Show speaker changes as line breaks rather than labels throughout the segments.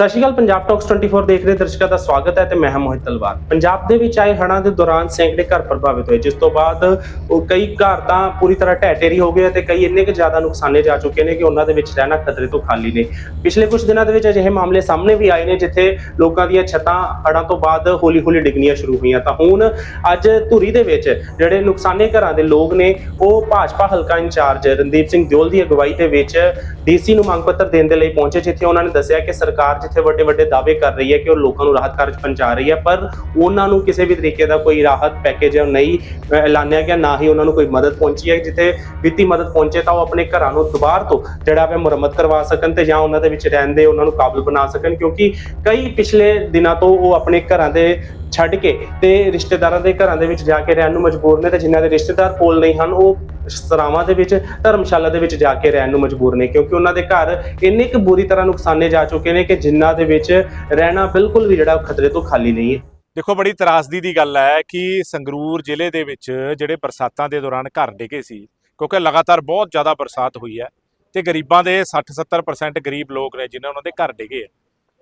ਸਤਿ ਸ਼੍ਰੀ ਅਕਾਲ, ਪੰਜਾਬ ਟਾਕਸ 24 ਦੇਖ ਰਹੇ ਦਰਸ਼ਕਾਂ ਦਾ ਸਵਾਗਤ ਹੈ ਤੇ ਮੈਂ ਹਾਂ ਮੋਹਿਤ ਤਲਵਾਰ। ਪੰਜਾਬ ਦੇ ਵਿੱਚ ਆਏ ਹੜ੍ਹਾਂ ਦੇ ਦੌਰਾਨ ਸੈਂਕੜੇ ਘਰ ਪ੍ਰਭਾਵਿਤ ਹੋਏ, ਜਿਸ ਤੋਂ ਬਾਅਦ ਉਹ ਕਈ ਘਰ ਤਾਂ ਪੂਰੀ ਤਰ੍ਹਾਂ ਢਹਿ ਢੇਰੀ ਹੋ ਗਏ ਤੇ ਕਈ ਇੰਨੇ ਕੁ ਜ਼ਿਆਦਾ ਨੁਕਸਾਨੇ ਜਾ ਚੁੱਕੇ ਨੇ ਕਿ ਉਹਨਾਂ ਦੇ ਵਿੱਚ ਰਹਿਣਾ ਖਤਰੇ ਤੋਂ ਖਾਲੀ ਨੇ। ਪਿਛਲੇ ਕੁਝ ਦਿਨਾਂ ਦੇ ਵਿੱਚ ਅਜਿਹੇ ਮਾਮਲੇ ਸਾਹਮਣੇ ਵੀ ਆਏ ਨੇ, ਜਿੱਥੇ ਲੋਕਾਂ ਦੀਆਂ ਛੱਤਾਂ ਹੜ੍ਹਾਂ ਤੋਂ ਬਾਅਦ ਹੌਲੀ-ਹੌਲੀ ਡਿੱਗਣੀਆਂ ਸ਼ੁਰੂ ਹੋਈਆਂ। ਤਾਂ ਹੁਣ ਅੱਜ ਧੂਰੀ ਦੇ ਵਿੱਚ ਜਿਹੜੇ ਨੁਕਸਾਨੇ ਘਰਾਂ ਦੇ ਲੋਕ ਨੇ, ਉਹ ਭਾਜਪਾ ਹਲਕਾ ਇੰਚਾਰਜ ਰਣਦੀਪ ਸਿੰਘ ਦਿਓਲ ਦੀ ਅਗਵਾਈ ਦੇ ਵਿੱਚ ਡੀਸੀ ਨੂੰ ਮੰਗ ਪੱਤਰ ਦੇਣ ਦੇ ਲਈ ਪਹੁੰਚੇ, ਜਿੱਥੇ ਉਹਨਾਂ ਨੇ ਦੱਸਿਆ ਕਿ ਸਰਕਾਰ ਜਿੱਥੇ ਵੱਡੇ ਵੱਡੇ ਦਾਅਵੇ ਕਰ ਰਹੀ ਹੈ ਕਿ ਉਹ ਲੋਕਾਂ ਨੂੰ ਰਾਹਤ ਕਾਰਜ ਪਹੁੰਚਾ ਰਹੀ ਹੈ, ਪਰ ਉਹਨਾਂ ਨੂੰ ਕਿਸੇ ਵੀ ਤਰੀਕੇ ਦਾ ਕੋਈ ਰਾਹਤ ਪੈਕੇਜ ਨਹੀਂ ਐਲਾਨਿਆ ਗਿਆ, ਨਾ ਹੀ ਉਹਨਾਂ ਨੂੰ ਕੋਈ ਮਦਦ ਪਹੁੰਚੀ ਹੈ। ਜਿੱਥੇ ਵਿੱਤੀ ਮਦਦ ਪਹੁੰਚੇ ਤਾਂ ਉਹ ਆਪਣੇ ਘਰਾਂ ਨੂੰ ਦੁਬਾਰ ਤੋਂ ਜਿਹੜਾ ਹੈ ਮੁਰੰਮਤ ਕਰਵਾ ਸਕਣ ਤੇ ਜਾਂ ਉਹਨਾਂ ਦੇ ਵਿੱਚ ਰਹਿੰਦੇ ਉਹਨਾਂ ਨੂੰ ਕਾਬਲ ਬਣਾ ਸਕਣ, ਕਿਉਂਕਿ ਕਈ ਪਿਛਲੇ ਦਿਨਾਂ ਤੋਂ ਉਹ ਆਪਣੇ ਘਰਾਂ ਦੇ ਛੱਡ ਕੇ ਤੇ ਰਿਸ਼ਤੇਦਾਰਾਂ ਦੇ ਘਰਾਂ ਦੇ ਵਿੱਚ ਜਾ ਕੇ ਰਹਿਣ ਨੂੰ ਮਜਬੂਰ ਨੇ ਤੇ ਜਿਨ੍ਹਾਂ ਦੇ ਰਿਸ਼ਤੇਦਾਰ ਕੋਲ ਨਹੀਂ ਹਨ, ਉਹ ਸਰਾਵਾਂ ਦੇ ਵਿੱਚ, ਧਰਮਸ਼ਾਲਾ ਦੇ ਵਿੱਚ ਜਾ ਕੇ ਰਹਿਣ ਨੂੰ ਮਜਬੂਰ ਨੇ, ਕਿਉਂਕਿ ਉਹਨਾਂ ਦੇ ਘਰ ਇੰਨੇ ਕੁ ਬੁਰੀ ਤਰ੍ਹਾਂ ਨੁਕਸਾਨੇ ਜਾ ਚੁੱਕੇ ਨੇ ਕਿ ਜਿਨ੍ਹਾਂ ਦੇ ਵਿੱਚ ਰਹਿਣਾ ਬਿਲਕੁਲ ਵੀ ਜਿਹੜਾ ਖਤਰੇ ਤੋਂ ਖਾਲੀ ਨਹੀਂ ਹੈ।
ਦੇਖੋ, ਬੜੀ ਤਰਾਸਦੀ ਦੀ ਗੱਲ ਹੈ ਕਿ ਸੰਗਰੂਰ ਜ਼ਿਲ੍ਹੇ ਦੇ ਵਿੱਚ ਜਿਹੜੇ ਬਰਸਾਤਾਂ ਦੇ ਦੌਰਾਨ ਘਰ ਡਿੱਗੇ ਸੀ, ਕਿਉਂਕਿ ਲਗਾਤਾਰ ਬਹੁਤ ਜ਼ਿਆਦਾ ਬਰਸਾਤ ਹੋਈ ਹੈ ਤੇ ਗਰੀਬਾਂ ਦੇ 60-70% ਗਰੀਬ ਲੋਕ ਨੇ ਜਿਨ੍ਹਾਂ ਉਹਨਾਂ ਦੇ ਘਰ ਡਿੱਗੇ ਆ।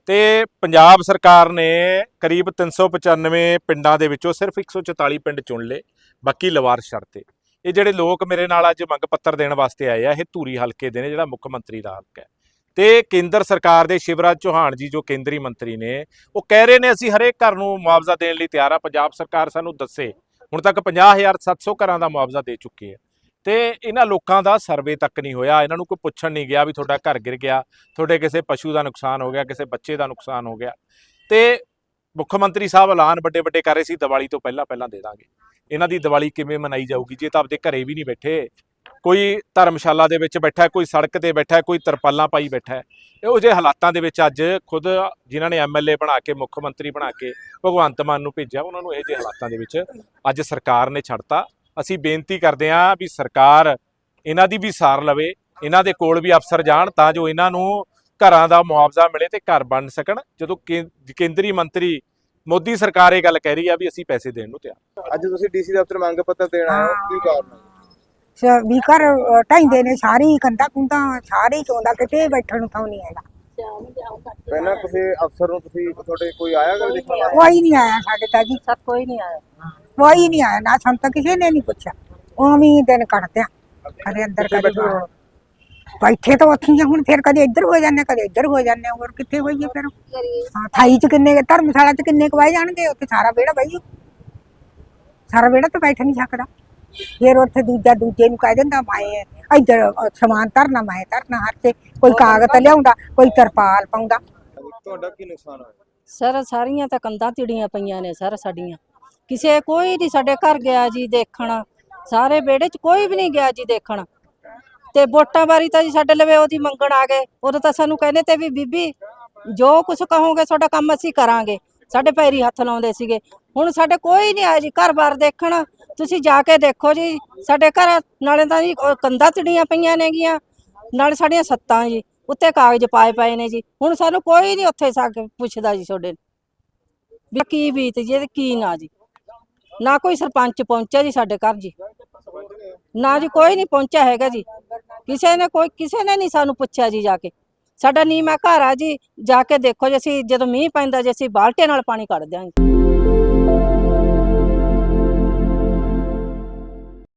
ਤੇ ਪੰਜਾਬ ਸਰਕਾਰ ਨੇ ਕਰੀਬ 395 ਪਿੰਡਾਂ ਦੇ ਵਿੱਚੋਂ ਸਿਰਫ 144 ਪਿੰਡ ਚੁਣ ਲਏ, ਬਾਕੀ ਲਵਾਰਸ ਛੱਡਤੇ ਇਹ ਜਿਹੜੇ ਲੋਕ ਮੇਰੇ ਨਾਲ ਅੱਜ ਮੰਗ ਪੱਤਰ ਦੇਣ ਵਾਸਤੇ ਆਏ ਆ, ਇਹ ਧੂਰੀ ਹਲਕੇ ਦੇ ਨੇ, ਜਿਹੜਾ ਮੁੱਖ ਮੰਤਰੀ ਦਾ ਹਲਕਾ ਹੈ। ਤੇ ਕੇਂਦਰ ਸਰਕਾਰ ਦੇ ਸ਼ਿਵਰਾਜ ਚੌਹਾਨ ਜੀ, ਜੋ ਕੇਂਦਰੀ ਮੰਤਰੀ ਨੇ, ਉਹ ਕਹਿ ਰਹੇ ਨੇ, ਅਸੀਂ ਹਰੇਕ ਘਰ ਨੂੰ ਮੁਆਵਜ਼ਾ ਦੇਣ ਲਈ ਤਿਆਰ ਆ। ਪੰਜਾਬ ਸਰਕਾਰ ਸਾਨੂੰ ਦੱਸੇ, ਹੁਣ ਤੱਕ 50700 ਘਰਾਂ ਦਾ ਮੁਆਵਜ਼ਾ ਦੇ ਚੁੱਕੀ ਹੈ। ਤੇ ਇਹਨਾਂ ਲੋਕਾਂ ਦਾ ਸਰਵੇ ਤੱਕ ਨਹੀਂ ਹੋਇਆ, ਇਹਨਾਂ ਨੂੰ ਕੋਈ ਪੁੱਛਣ ਨਹੀਂ ਗਿਆ ਵੀ ਤੁਹਾਡਾ ਘਰ ਗਿਰ ਗਿਆ, ਤੁਹਾਡੇ ਕਿਸੇ ਪਸ਼ੂ ਦਾ ਨੁਕਸਾਨ ਹੋ ਗਿਆ, ਕਿਸੇ ਬੱਚੇ ਦਾ ਨੁਕਸਾਨ ਹੋ ਗਿਆ। ਤੇ ਮੁੱਖ ਮੰਤਰੀ ਸਾਹਿਬ ਐਲਾਨ ਵੱਡੇ ਵੱਡੇ ਕਰ ਰਹੇ ਸੀ, ਦੀਵਾਲੀ ਤੋਂ ਪਹਿਲਾਂ ਪਹਿਲਾਂ ਦੇ ਦਾਂਗੇ। ਇਹਨਾਂ ਦੀ ਦੀਵਾਲੀ ਕਿਵੇਂ ਮਨਾਈ ਜਾਊਗੀ? ਜੇ ਤਾਂ ਆਪਦੇ ਘਰੇ ਵੀ ਨਹੀਂ ਬੈਠੇ। ਕੋਈ ਧਰਮਸ਼ਾਲਾ ਦੇ ਵਿੱਚ ਬੈਠਾ ਕੋਈ ਸੜਕ ਤੇ ਬੈਠਾ ਕੋਈ ਤਰਪਾਲਾਂ ਪਾਈ ਬੈਠਾ ਇਹੋ ਜਿਹੇ ਹਾਲਾਤਾਂ ਦੇ ਵਿੱਚ ਅੱਜ ਖੁਦ ਜਿਨ੍ਹਾਂ ਨੇ ਐਮਐਲਏ ਬਣਾ ਕੇ, ਮੁੱਖ ਮੰਤਰੀ ਬਣਾ ਕੇ, ਭਗਵੰਤ ਮਾਨ ਨੂੰ ਭੇਜਿਆ, ਉਹਨਾਂ ਨੂੰ ਇਹੋ ਜਿਹੇ ਹਾਲਾਤਾਂ ਦੇ ਵਿੱਚ ਅੱਜ ਸਰਕਾਰ ਨੇ ਛੱਡਤਾ। ਅਸੀਂ ਬੇਨਤੀ ਕਰਦੇ ਹਾਂ ਵੀ ਸਰਕਾਰ ਇਹਨਾਂ ਦੀ ਵੀ ਸਾਰ ਲਵੇ, ਇਹਨਾਂ ਦੇ ਕੋਲ ਵੀ ਅਫਸਰ ਜਾਣ ਤਾਂ ਜੋ ਇਹਨਾਂ ਨੂੰ ਘਰਾਂ ਦਾ ਮੁਆਵਜ਼ਾ ਮਿਲੇ ਤੇ ਘਰ ਬਣ ਸਕਣ। ਜਦੋਂ ਕੇਂਦਰੀ ਮੰਤਰੀ ਮੋਦੀ ਸਰਕਾਰ ਇਹ ਗੱਲ ਕਹਿ ਰਹੀ ਆ ਵੀ ਅਸੀਂ ਪੈਸੇ ਦੇਣ ਨੂੰ ਤਿਆਰ
ਅੱਜ ਤੁਸੀਂ ਡੀਸੀ ਦਫ਼ਤਰ ਮੰਗ ਪੱਤਰ ਦੇਣ ਆਏ ਹੋ ਕੀ ਕਾਰਨ ਹੈ?
ਵੀ ਘਰ ਅ, ਢਾਈਂਦੇ ਨੇ ਸਾਰੀ ਕੰਧਾ ਕੁੰਧਾ ਸਾਰੇ ਚੋਂਦਾ ਕਿਤੇ ਬੈਠਣ ਨੂੰ ਥਾਂ ਨਹੀਂ ਹੈਗਾ।
ਪਹਿਲਾਂ ਕਿਸੇ ਅਫਸਰ ਨੂੰ ਤੁਸੀਂ ਤੁਹਾਡੇ ਕੋਈ ਆਇਆ ਗੱਲ ਦੇਖਣ?
ਕੋਈ ਨਹੀਂ ਆਇਆ ਸਾਡੇ ਤਾਂ ਜੀ।
ਸਰ ਕੋਈ ਨਹੀਂ ਆਇਆ।
ਕੋਈ ਨਹੀਂ ਆਇਆ ਨਾ ਸਾਨੂੰ ਤਾਂ ਕਿਸੇ ਨੇ ਨਹੀਂ ਪੁੱਛਿਆ। ਉਵੇਂ ਹੀ ਦਿਨ ਕੱਢਦੇ ਆ। ਕਦੇ ਅੰਦਰ
ਕਿੱਥੇ ਬੈਠੇ
ਤਾਂ ਉੱਥੇ ਹੀ ਆ, ਹੁਣ ਫਿਰ ਕਦੇ ਇੱਧਰ ਹੋ ਜਾਂਦੇ ਕਦੇ ਇੱਧਰ ਹੋ ਜਾਂਦੇ ਹੋਰ ਕਿੱਥੇ ਹੋਈਏ ਫਿਰ? ਹਾਂ ਥਾਈ ਚ ਕਿੰਨੇ ਕੁ- ਧਰਮਸ਼ਾਲਾ ਚ ਕਿੰਨੇ ਕੁ ਬਹਿ ਜਾਣਗੇ? ਉੱਥੇ ਸਾਰਾ ਵਿਹੜਾ ਬਹਿ ਸਾਰਾ ਵਿਹੜਾ ਤਾਂ ਬੈਠ ਨਹੀਂ ਸਕਦਾ। ਫਿਰ ਉੱਥੇ ਦੂਜਾ ਦੂਜੇ ਨੂੰ ਕਹਿ ਦਿੰਦਾ ਮੈਂ ਇੱਧਰ ਅ, ਸਮਾਨ ਧਰਨਾ ਮੈਂ ਧਰਨਾ ਹਰ ਤੇ ਕੋਈ ਕਾਗਜ਼ ਲਿਆਉਂਦਾ ਕੋਈ ਤਰਪਾਲ ਪਾਉਂਦਾ।
ਤੁਹਾਡਾ ਕੀ ਨੁਕਸਾਨ ਹੋਇਆ?
ਸਰ ਸਾਰੀਆਂ ਤਾਂ ਕੰਧਾਂ ਤਿੜੀਆਂ ਪਈਆਂ ਨੇ ਸਰ ਸਾਡੀਆਂ। ਕਿਸੇ ਕੋਈ ਨਹੀਂ ਸਾਡੇ ਘਰ ਗਿਆ ਜੀ ਦੇਖਣ। ਸਾਰੇ ਵਿਹੜੇ 'ਚ ਕੋਈ ਵੀ ਨਹੀਂ ਗਿਆ ਜੀ ਦੇਖਣ। ਤੇ ਵੋਟਾਂ ਵਾਰੀ ਤਾਂ ਜੀ ਸਾਡੇ ਲਵੇ ਉਹਦੀ ਮੰਗਣ ਆ ਗਏ। ਉਦੋਂ ਤਾਂ ਸਾਨੂੰ ਕਹਿੰਦੇ ਤੇ ਵੀ ਬੀਬੀ, ਜੋ ਕੁਝ ਕਹੋਗੇ ਤੁਹਾਡਾ ਕੰਮ ਅਸੀਂ ਕਰਾਂਗੇ। ਸਾਡੇ ਪੈਰੀ ਹੱਥ ਲਾਉਂਦੇ ਸੀਗੇ। ਹੁਣ ਸਾਡੇ ਕੋਈ ਨਹੀਂ ਆਇਆ ਜੀ, ਘਰ-ਬਾਰ ਦੇਖਣ। ਤੁਸੀਂ ਜਾ ਕੇ ਦੇਖੋ ਜੀ, ਸਾਡੇ ਘਰ ਨਾਲੇ ਤਾਂ ਜੀ ਕੰਧਾਂ ਤੜੀਆਂ ਪਈਆਂ ਨੇਗੀਆਂ। ਨਾਲੇ ਸਾਡੀਆਂ ਸੱਤਾਂ ਜੀ, ਉੱਤੇ ਕਾਗਜ਼ ਪਾਏ ਪਏ ਨੇ ਜੀ। ਹੁਣ ਸਾਨੂੰ ਕੋਈ ਨਹੀਂ ਉੱਥੇ ਸਾ ਕੇ ਪੁੱਛਦਾ ਜੀ ਤੁਹਾਡੇ ਵੀ ਕੀ ਬੀਤ ਜੀ ਤੇ ਕੀ ਨਾ ਜੀ। ਨਾ ਕੋਈ ਸਰਪੰਚ ਪਹੁੰਚਿਆ ਜੀ ਸਾਡੇ ਘਰ ਜੀ। ਨਾ ਜੀ ਕੋਈ ਨਹੀਂ ਪਹੁੰਚਿਆ ਹੈਗਾ ਜੀ। ਕਿਸੇ ਨੇ ਕੋਈ, ਕਿਸੇ ਨੇ ਨਹੀਂ ਸਾਨੂੰ ਪੁੱਛਿਆ ਜੀ ਜਾ ਕੇ। ਸਾਡਾ ਨੀਮਾ ਘਰ ਆ ਜੀ, ਜਾ ਕੇ ਦੇਖੋ ਜੇ ਅਸੀਂ ਜਦੋਂ ਮੀਂਹ ਪੈਂਦਾ ਜੇ ਅਸੀਂ ਬਾਲਟੇ ਨਾਲ ਪਾਣੀ ਕੱਢ ਦਿਆਂਗੇ।